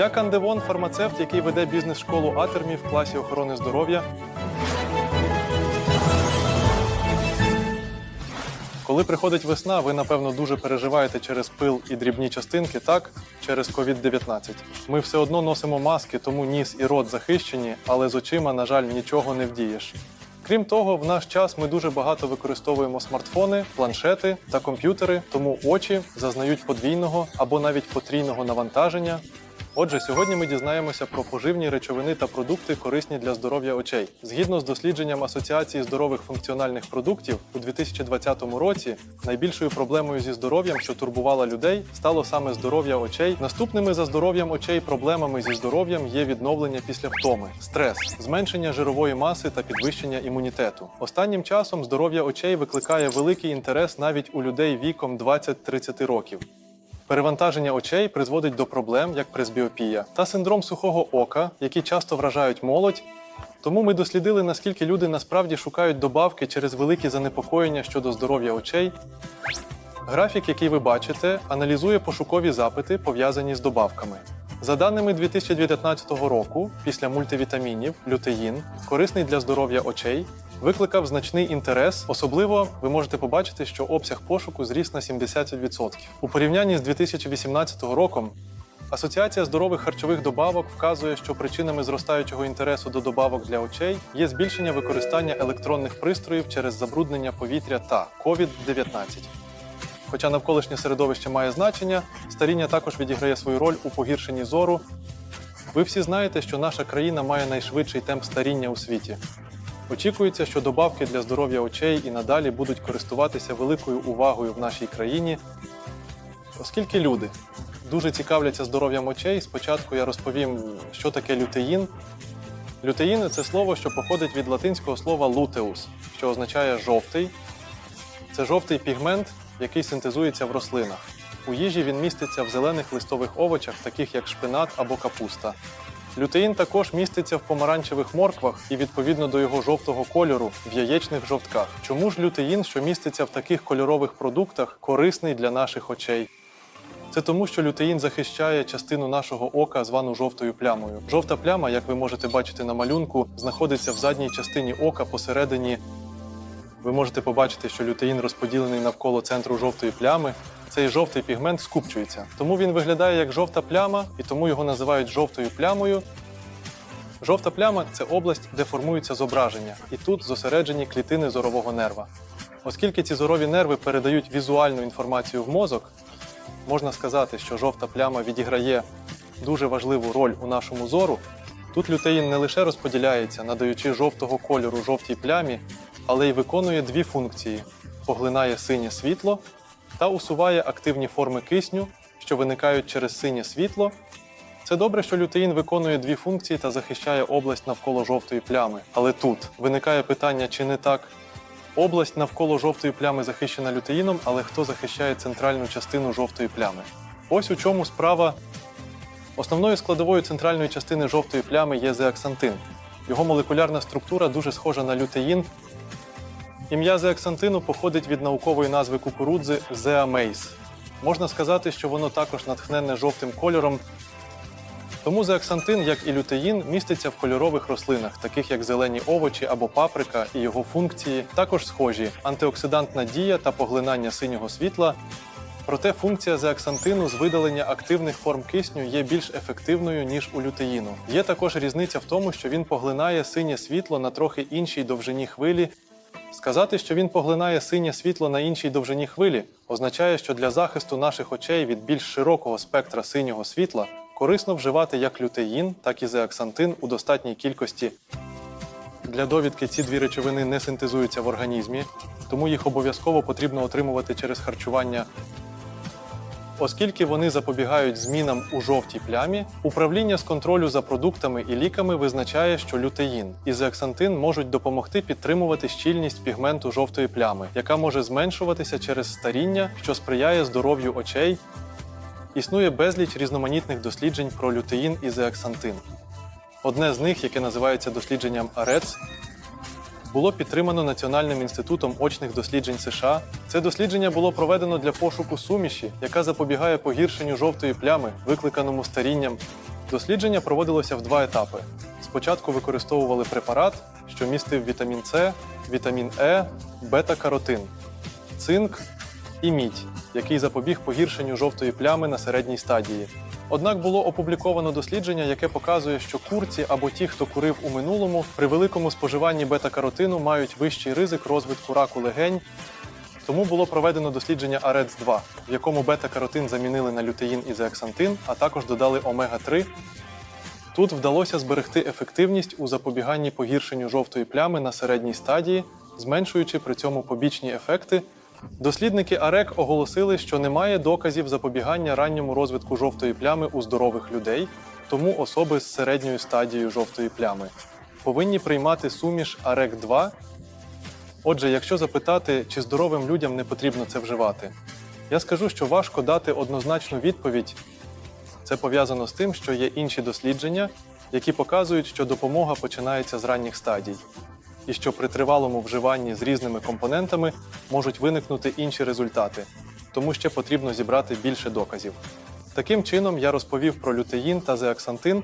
Я Кандевон, фармацевт, який веде бізнес-школу Атермі в класі охорони здоров'я. Коли приходить весна, ви напевно дуже переживаєте через пил і дрібні частинки, так через COVID-19. Ми все одно носимо маски, тому ніс і рот захищені, але з очима, на жаль, нічого не вдієш. Крім того, в наш час ми дуже багато використовуємо смартфони, планшети та комп'ютери, тому очі зазнають подвійного або навіть потрійного навантаження. Отже, сьогодні ми дізнаємося про поживні речовини та продукти, корисні для здоров'я очей. Згідно з дослідженням Асоціації здорових функціональних продуктів, у 2020 році найбільшою проблемою зі здоров'ям, що турбувала людей, стало саме здоров'я очей. Наступними за здоров'ям очей проблемами зі здоров'ям є відновлення після втоми, стрес, зменшення жирової маси та підвищення імунітету. Останнім часом здоров'я очей викликає великий інтерес навіть у людей віком 20-30 років. Перевантаження очей призводить до проблем, як пресбіопія та синдром сухого ока, які часто вражають молодь. Тому ми дослідили, наскільки люди насправді шукають добавки через великі занепокоєння щодо здоров'я очей. Графік, який ви бачите, аналізує пошукові запити, пов'язані з добавками. За даними 2019 року, після мультивітамінів, лютеїн, корисний для здоров'я очей, викликав значний інтерес. Особливо ви можете побачити, що обсяг пошуку зріс на 70%. У порівнянні з 2018 роком Асоціація здорових харчових добавок вказує, що причинами зростаючого інтересу до добавок для очей є збільшення використання електронних пристроїв через забруднення повітря та COVID-19. Хоча навколишнє середовище має значення, старіння також відіграє свою роль у погіршенні зору. Ви всі знаєте, що наша країна має найшвидший темп старіння у світі. Очікується, що добавки для здоров'я очей і надалі будуть користуватися великою увагою в нашій країні, оскільки люди дуже цікавляться здоров'ям очей. Спочатку я розповім, що таке лютеїн. Лютеїн це слово, що походить від латинського слова luteus, що означає жовтий. Це жовтий пігмент, який синтезується в рослинах. У їжі він міститься в зелених листових овочах, таких як шпинат або капуста. Лютеїн також міститься в помаранчевих морквах і відповідно до його жовтого кольору в яєчних жовтках. Чому ж лютеїн, що міститься в таких кольорових продуктах, корисний для наших очей? Це тому, що лютеїн захищає частину нашого ока, звану жовтою плямою. Жовта пляма, як ви можете бачити на малюнку, знаходиться в задній частині ока посередині. Ви можете побачити, що лютеїн розподілений навколо центру жовтої плями. Цей жовтий пігмент скупчується. Тому він виглядає як жовта пляма, і тому його називають жовтою плямою. Жовта пляма це область, де формуються зображення, і тут зосереджені клітини зорового нерва. Оскільки ці зорові нерви передають візуальну інформацію в мозок, можна сказати, що жовта пляма відіграє дуже важливу роль у нашому зору. Тут лютеїн не лише розподіляється, надаючи жовтого кольору жовтій плямі, але й виконує дві функції: поглинає синє світло та усуває активні форми кисню, що виникають через синє світло. Це добре, що лютеїн виконує дві функції та захищає область навколо жовтої плями. Але тут виникає питання, чи не так? Область навколо жовтої плями захищена лютеїном, але хто захищає центральну частину жовтої плями? Ось у чому справа. Основною складовою центральної частини жовтої плями є зеаксантин. Його молекулярна структура дуже схожа на лютеїн. Ім'я зеаксантину походить від наукової назви кукурудзи зеамейс. Можна сказати, що воно також натхненне жовтим кольором. Тому зеаксантин, як і лютеїн, міститься в кольорових рослинах, таких як зелені овочі або паприка, і його функції також схожі: антиоксидантна дія та поглинання синього світла. Проте функція зеаксантину з видалення активних форм кисню є більш ефективною, ніж у лютеїну. Є також різниця в тому, що він поглинає синє світло на трохи іншій довжині хвилі. Сказати, що він поглинає синє світло на іншій довжині хвилі, означає, що для захисту наших очей від більш широкого спектра синього світла корисно вживати як лютеїн, так і зеаксантин у достатній кількості. Для довідки ці дві речовини не синтезуються в організмі, тому їх обов'язково потрібно отримувати через харчування. Оскільки вони запобігають змінам у жовтій плямі, управління з контролю за продуктами і ліками визначає, що лютеїн і зеаксантин можуть допомогти підтримувати щільність пігменту жовтої плями, яка може зменшуватися через старіння, що сприяє здоров'ю очей. Існує безліч різноманітних досліджень про лютеїн і зеаксантин. Одне з них, яке називається дослідженням АРЕЦ, було підтримано Національним інститутом очних досліджень США. Це дослідження було проведено для пошуку суміші, яка запобігає погіршенню жовтої плями, викликаному старінням. Дослідження проводилося в два етапи. Спочатку використовували препарат, що містив вітамін С, вітамін Е, бета-каротин, цинк і мідь, який запобіг погіршенню жовтої плями на середній стадії. Однак було опубліковано дослідження, яке показує, що курці або ті, хто курив у минулому, при великому споживанні бета-каротину мають вищий ризик розвитку раку легень. Тому було проведено дослідження арец 2 в якому бета-каротин замінили на лютеїн і зеаксантин, а також додали омега-3. Тут вдалося зберегти ефективність у запобіганні погіршенню жовтої плями на середній стадії, зменшуючи при цьому побічні ефекти. Дослідники АРЕК оголосили, що немає доказів запобігання ранньому розвитку жовтої плями у здорових людей, тому особи з середньою стадією жовтої плями повинні приймати суміш АРЕК 2 Отже, якщо запитати, чи здоровим людям не потрібно це вживати, я скажу, що важко дати однозначну відповідь. Це пов'язано з тим, що є інші дослідження, які показують, що допомога починається з ранніх стадій, і що при тривалому вживанні з різними компонентами можуть виникнути інші результати, тому ще потрібно зібрати більше доказів. Таким чином, я розповів про лютеїн та зеаксантин.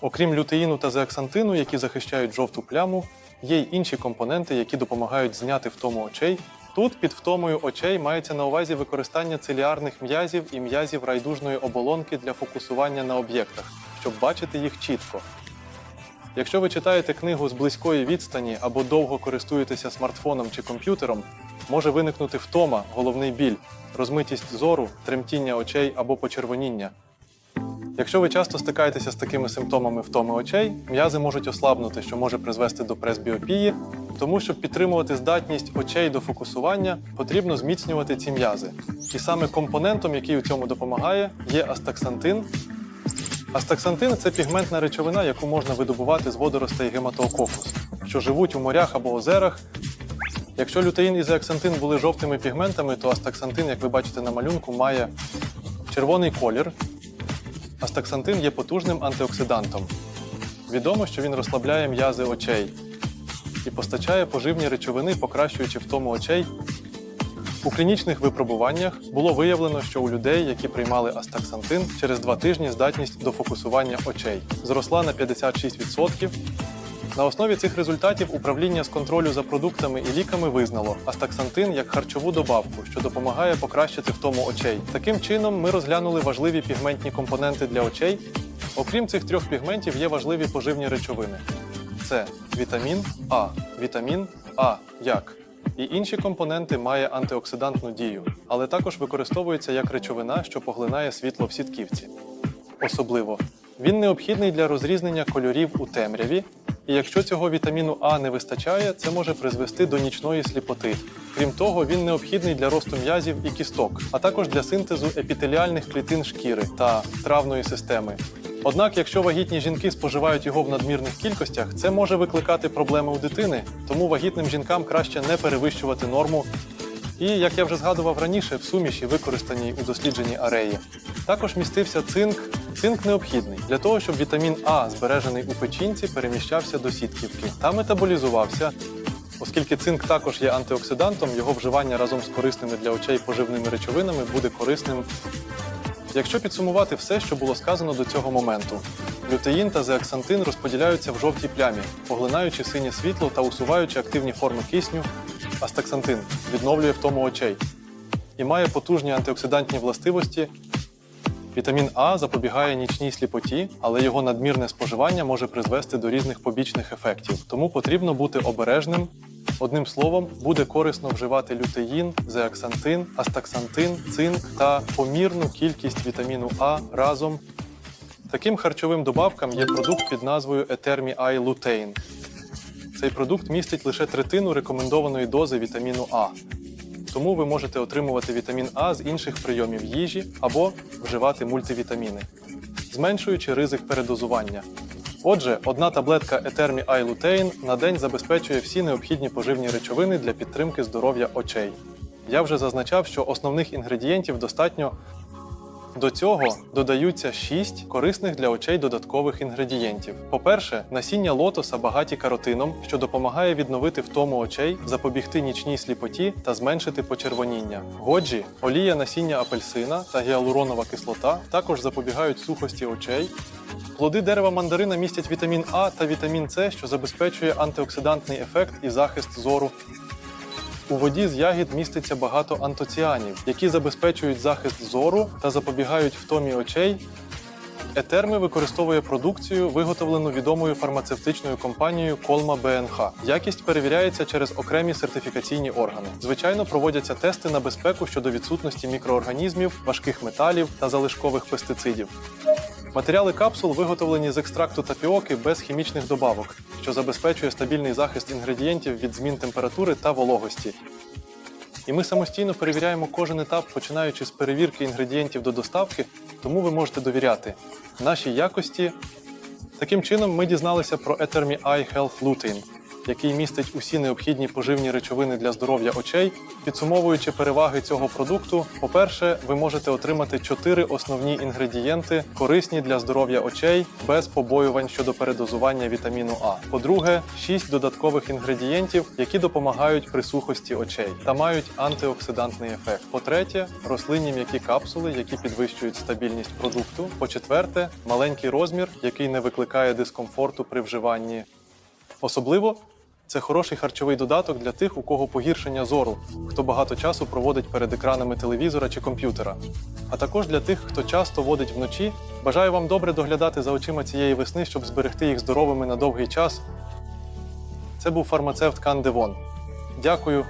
Окрім лютеїну та зеаксантину, які захищають жовту пляму, є й інші компоненти, які допомагають зняти втому очей. Тут під втомою очей мається на увазі використання циліарних м'язів і м'язів райдужної оболонки для фокусування на об'єктах, щоб бачити їх чітко. Якщо ви читаєте книгу з близької відстані або довго користуєтеся смартфоном чи комп'ютером, може виникнути втома, головний біль, розмитість зору, тремтіння очей або почервоніння. Якщо ви часто стикаєтеся з такими симптомами втоми очей, м'язи можуть ослабнути, що може призвести до пресбіопії, тому щоб підтримувати здатність очей до фокусування, потрібно зміцнювати ці м'язи. І саме компонентом, який у цьому допомагає, є астаксантин. Астаксантин це пігментна речовина, яку можна видобувати з водоростей гематоококус, що живуть у морях або озерах. Якщо лютеїн і зеаксантин були жовтими пігментами, то астаксантин, як ви бачите на малюнку, має червоний колір, Астаксантин є потужним антиоксидантом. Відомо, що він розслабляє м'язи очей і постачає поживні речовини, покращуючи втому очей. У клінічних випробуваннях було виявлено, що у людей, які приймали астаксантин, через два тижні здатність до фокусування очей зросла на 56%. На основі цих результатів управління з контролю за продуктами і ліками визнало астаксантин як харчову добавку, що допомагає покращити втому очей. Таким чином, ми розглянули важливі пігментні компоненти для очей. Окрім цих трьох пігментів, є важливі поживні речовини: це вітамін А, вітамін А як. І інші компоненти має антиоксидантну дію, але також використовується як речовина, що поглинає світло в сітківці. Особливо він необхідний для розрізнення кольорів у темряві, і якщо цього вітаміну А не вистачає, це може призвести до нічної сліпоти. Крім того, він необхідний для росту м'язів і кісток, а також для синтезу епітеліальних клітин шкіри та травної системи. Однак, якщо вагітні жінки споживають його в надмірних кількостях, це може викликати проблеми у дитини, тому вагітним жінкам краще не перевищувати норму і, як я вже згадував раніше, в суміші, використаній у дослідженні ареї. Також містився цинк. Цинк необхідний для того, щоб вітамін А, збережений у печінці, переміщався до сітківки та метаболізувався. Оскільки цинк також є антиоксидантом, його вживання разом з корисними для очей поживними речовинами буде корисним. Якщо підсумувати все, що було сказано до цього моменту, лютеїн та зеаксантин розподіляються в жовтій плямі, поглинаючи синє світло та усуваючи активні форми кисню, астаксантин відновлює втому очей і має потужні антиоксидантні властивості. Вітамін А запобігає нічній сліпоті, але його надмірне споживання може призвести до різних побічних ефектів. Тому потрібно бути обережним. Одним словом, буде корисно вживати лютеїн, зеаксантин, астаксантин, цинк та помірну кількість вітаміну А разом. Таким харчовим добавкам є продукт під назвою Etermi I Lutein. Цей продукт містить лише третину рекомендованої дози вітаміну А. Тому ви можете отримувати вітамін А з інших прийомів їжі або вживати мультивітаміни, зменшуючи ризик передозування. Отже, одна таблетка етермі Айлутейн на день забезпечує всі необхідні поживні речовини для підтримки здоров'я очей. Я вже зазначав, що основних інгредієнтів достатньо До цього додаються 6 корисних для очей додаткових інгредієнтів. По-перше, насіння лотоса багаті каротином, що допомагає відновити втому очей, запобігти нічній сліпоті та зменшити почервоніння. Годжі, олія насіння апельсина та гіалуронова кислота також запобігають сухості очей. Плоди дерева мандарина містять вітамін А та вітамін С, що забезпечує антиоксидантний ефект і захист зору. У воді з ягід міститься багато антоціанів, які забезпечують захист зору та запобігають втомі очей. Етерми використовує продукцію, виготовлену відомою фармацевтичною компанією Колма БНХ. Якість перевіряється через окремі сертифікаційні органи. Звичайно, проводяться тести на безпеку щодо відсутності мікроорганізмів, важких металів та залишкових пестицидів. Матеріали капсул виготовлені з екстракту тапіоки без хімічних добавок, що забезпечує стабільний захист інгредієнтів від змін температури та вологості. І ми самостійно перевіряємо кожен етап, починаючи з перевірки інгредієнтів до доставки, тому ви можете довіряти нашій якості. Таким чином, ми дізналися про Etermi Eye Health Lutein, який містить усі необхідні поживні речовини для здоров'я очей. Підсумовуючи переваги цього продукту, по-перше, ви можете отримати чотири основні інгредієнти, корисні для здоров'я очей, без побоювань щодо передозування вітаміну А. По-друге, шість додаткових інгредієнтів, які допомагають при сухості очей та мають антиоксидантний ефект. По-третє, рослинні м'які капсули, які підвищують стабільність продукту. По-четверте, маленький розмір, який не викликає дискомфорту при вживанні. Особливо це хороший харчовий додаток для тих, у кого погіршення зору, хто багато часу проводить перед екранами телевізора чи комп'ютера. А також для тих, хто часто водить вночі. Бажаю вам добре доглядати за очима цієї весни, щоб зберегти їх здоровими на довгий час. Це був фармацевт Кан Девон. Дякую